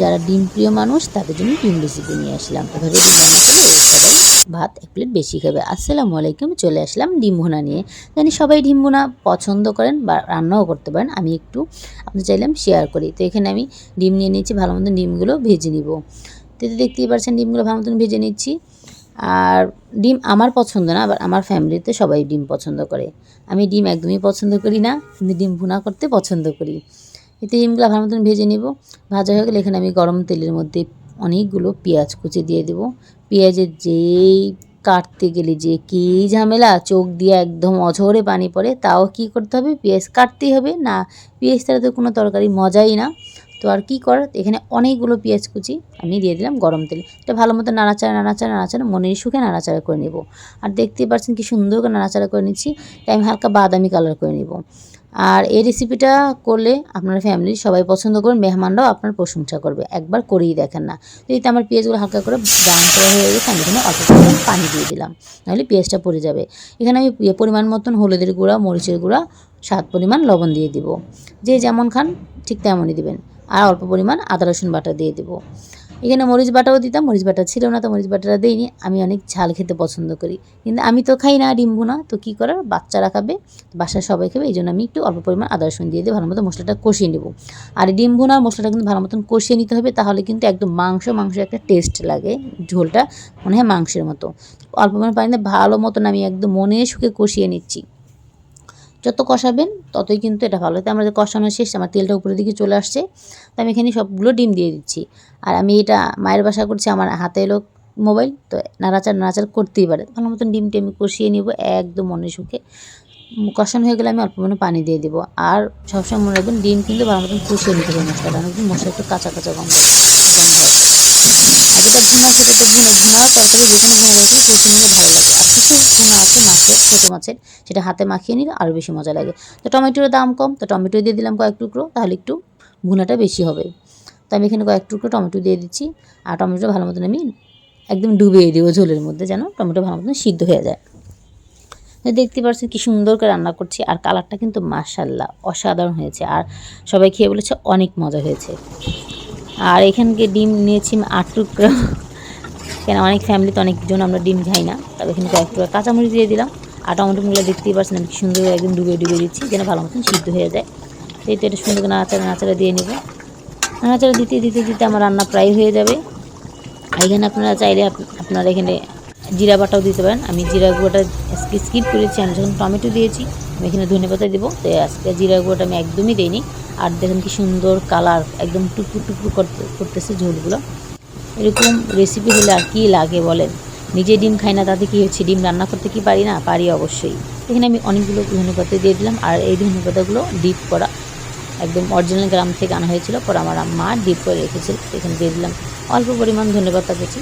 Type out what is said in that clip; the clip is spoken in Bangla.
যারা ডিম প্রিয় মানুষ, তাদের জন্য ডিম রেসিপি নিয়ে আসলাম। এভাবে ডিম সবাই ভাত এক প্লেট বেশি খাবে। আসসালামু আলাইকুম, চলে আসলাম ডিম ভুনা নিয়ে। জানি সবাই ডিম ভুনা পছন্দ করেন বা রান্নাও করতে পারেন, আমি একটু আপনি চাইলাম শেয়ার করি। তো এখানে আমি ডিম নিয়ে নিচ্ছি ভালো মতন ডিমগুলো ভেজে নিব। তো দেখতেই পারছেন, ডিমগুলো ভালো মতন ভেজে নিচ্ছি। আর ডিম আমার পছন্দ না, আবার আমার ফ্যামিলিতে সবাই ডিম পছন্দ করে। আমি ডিম একদমই পছন্দ করি না, কিন্তু ডিম ভুনা করতে পছন্দ করি। এতে ডিমগুলো ভালো মতন ভেজে নেব। ভাজা হয়ে গেলে এখানে আমি গরম তেলের মধ্যে অনেকগুলো পেঁয়াজ কুচি দিয়ে দেবো। পেঁয়াজের যেই কাটতে গেলে যে কী ঝামেলা, চোখ দিয়ে একদম অঝরে পানি পড়ে, তাও কি করতে হবে? পেঁয়াজ কাটতেই হবে। না, পেঁয়াজ ছাড়া তো কোনো তরকারি মজাই না। তো আর কি করার? এখানে অনেকগুলো পেঁয়াজ কুচি আমি দিয়ে দিলাম গরম তেলে। এটা ভালো মতো নাড়াচাড়া নাড়াচাড়া নাড়াচাড়া, মনের সুখে নাড়াচাড়া করে নেব। আর দেখতেই পাচ্ছেন কি সুন্দর করে নাড়াচাড়া করে নিচ্ছি। তাই আমি হালকা বাদামি কালার করে নেব। আর এই রেসিপিটা করলে আপনার ফ্যামিলির সবাই পছন্দ করবেন মেহমানরাও আপনার প্রশংসা করবে। একবার করেই দেখেন না। যদি আমার পেঁয়াজগুলো হালকা করে ব্রাউন করা হয়ে গেছে, আমি এখানে অল্প পরিমাণ পানি দিয়ে দিলাম, নাহলে পেঁয়াজটা পড়ে যাবে। এখানে আমি পরিমাণ মতন হলুদের গুঁড়া, মরিচের গুঁড়া, স্বাদ পরিমাণ লবণ দিয়ে দিব। যে যেমন খান ঠিক তেমনই দিবেন। আর অল্প পরিমাণ আদা রসুন বাটা দিয়ে দেবো। এখানে মরিচ বাটাও দিতাম, মরিচ বাটা ছিল না তো মরিচ বাটাটা দিইনি। আমি অনেক ঝাল খেতে পছন্দ করি। কিন্তু আমি তো খাই না ডিম্বু না, তো কী করার? বাচ্চারা খাবে, বাসার সবাই খাবে, এই জন্য আমি একটু অল্প পরিমাণ আদা রসুন দিয়ে দিয়ে ভালো মতো মশলাটা কষিয়ে নেব। আর ডিম ভুনার মশলাটা কিন্তু ভালো মতন কষিয়ে নিতে হবে, তাহলে কিন্তু একদম মাংস মাংস একটা টেস্ট লাগে ঝোলটা, মনে হয় মাংসের মতো। অল্প পরিমাণ পানিতে ভালো মতন আমি একদম মনে সুখে কষিয়ে নিচ্ছি। যত কষাবেন ততই কিন্তু এটা ভালো। তো আমাদের কষানো শেষ আমার তেলটা উপরের দিকে চলে আসছে তো আমি এখানে সবগুলো ডিম দিয়ে দিচ্ছি। আর আমি এটা মায়ের বাসা করছি, আমার হাতে এলো মোবাইল, তো নাড়াচাড় নাড়াচাড় করতেই পারে। ভালো মতন ডিমটা আমি কষিয়ে নিব একদম মনে সুখে। কষানো হয়ে গেলে আমি অল্প পরিমাণে পানি দিয়ে দেবো। আর সবসময় মনে রাখবেন, ডিম কিন্তু ভালো মতন কষিয়ে নিতে হবে মশলাটা। অনেকদিন মশলা একটু কাঁচা কাঁচা গন্ধ। গন্ধ আছে আর যেটা ভুনা সেটা তো ভুনা ভুনা তরকারি যে কোনো ভুনা তরকারি কষিয়ে নিলে ভালো লাগে। আর কিছু ভুনা আছে মাছের, ছোটো মাছের, সেটা হাতে মাখিয়ে নিলে আরও বেশি মজা লাগে। তো টমেটোর দাম কম, তো টমেটো দিয়ে দিলাম কয়েক টুকরো, তাহলে একটু ভুনাটা বেশি হবে। তো আমি এখানে কয়েক টুকরো টমেটো দিয়ে দিচ্ছি, আর টমেটো ভালো মতন আমি একদম ডুবিয়ে দেবো ঝোলের মধ্যে যেন টমেটো ভালো মতন সিদ্ধ হয়ে যায়। দেখতে পাচ্ছেন কি সুন্দর করে রান্না করছি, আর কালারটা কিন্তু মাশাল্লাহ অসাধারণ হয়েছে। আর সবাই খেয়ে বলেছে অনেক মজা হয়েছে। আর এখানকে ডিম নিয়েছি আট টুকরো কেন, অনেক ফ্যামিলিতে অনেকজন আমরা ডিম খাই না। তবে এখানে কয়েক টুকরো কাঁচামরিচ দিয়ে দিলাম। আর টমেটোগুলো দেখতেই পাচ্ছেন আমি সুন্দর একদম ডুবে ডুবে দিচ্ছি, যেন ভালো মতন সিদ্ধ হয়ে যায়। এই তো এটা সুন্দর নাড়াচাড়া নাড়াচাড়া দিয়ে নেব। নাড়াচাড়া দিতে দিতে দিতে আমার রান্না প্রায় হয়ে যাবে। আর এখানে আপনারা চাইলে আপনারা এখানে জিরা বাটাও দিতে পারেন। আমি জিরা গুঁড়োটা স্কিপ করেছি। আমি যখন টমেটো দিয়েছি, আমি এখানে ধনে পাতা দেবো। তো আজকে জিরা গুঁড়োটা আমি একদমই দিইনি। আর দেখেন কি সুন্দর কালার, একদম টুকরো টুকরো করতে, করতেছে ঝোলগুলো। এরকম রেসিপি হলে আর কি লাগে বলেন? নিজে ডিম খাই না, তাতে কী হচ্ছে? ডিম রান্না করতে কি পারি না? পারি অবশ্যই। এখানে আমি অনেকগুলো ধনেপাতা দিয়ে দিলাম, আর এই ধনে পাতাগুলো ডিপ করা। একদম অরিজিনাল গ্রাম থেকে আনা হয়েছিল, পরে আমার মা ডিপ করে রেখেছিল এখানে দিয়ে দিলাম অল্প পরিমাণ ধনে পাতা কুচি।